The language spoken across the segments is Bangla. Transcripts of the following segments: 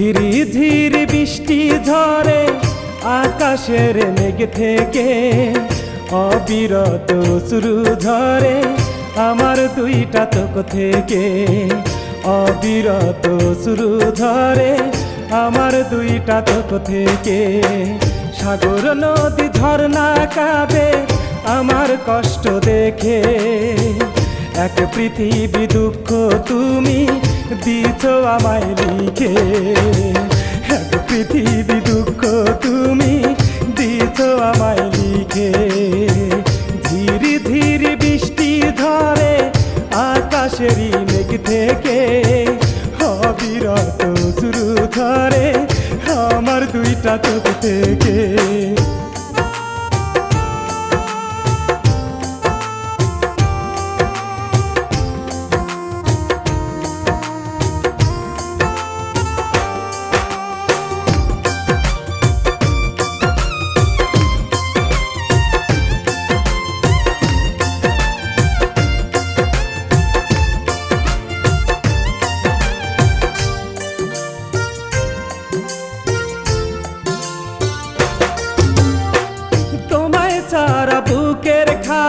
ধীরে ধীরে বৃষ্টি ঝরে, আকাশের মেঘ থেকে অবিরত শুরু ঝরে। আমার দুইটা চোখ থেকে অবিরত শুরু ধরে আমার দুইটা চোখ থেকে সাগর নদী ঝর্ণা কাঁদে আমার কষ্ট দেখে। এক পৃথিবী দুঃখ তুমি দিছ আমায় লিখে। এক পৃথিবী দুঃখ তুমি দিছ আমায় লিখে। ধীরে ধীরে বৃষ্টি ধরে আকাশেরই মেঘ থেকে অবিরত শুরু ধরে আমার দুইটা চোখ থেকে।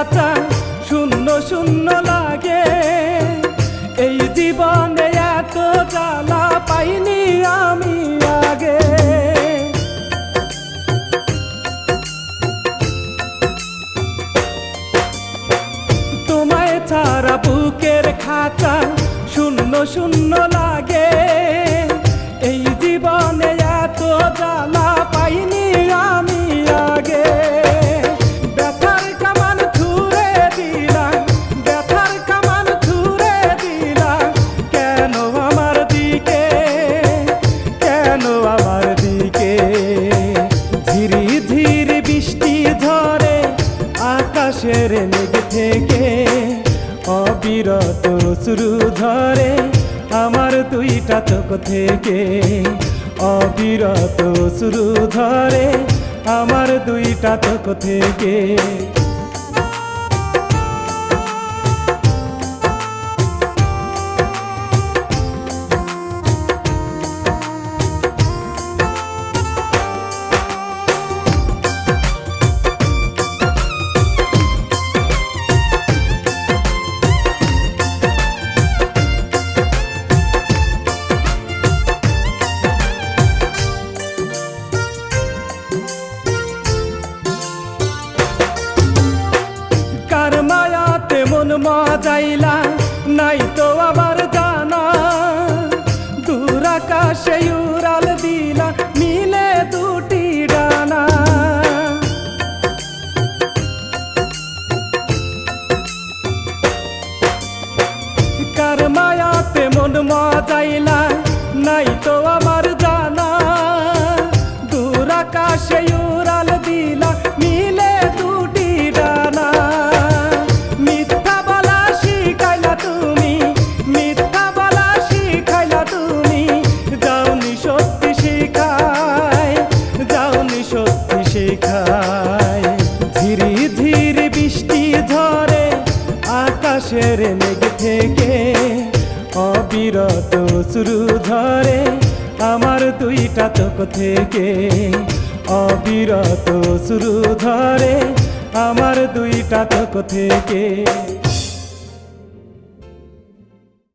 বুকের শূন্য শূন্য লাগে। এই জীবনে এত জ্বালা পাইনি আমি আগে। তোমায় ছাড়া বুকের খাতা শূন্য শূন্য লাগে। মেঘ থেকে অবিরত শুরু ধরে আমার দুইটা চোখ থেকে অবিরত শুরু ধরে আমার দুইটা চোখ থেকে আকাশে উড়াল দিলা, মিলে দুটি ডানা। কার মায়াতে মন মজাইলা, নাই তো আমার জানা। দূর আকাশে মেঘ থেকে অবিরত শুরু ধরে আমার দুইটা চোখ থেকে অবিরত শুরু ধরে আমার দুইটা চোখ থেকে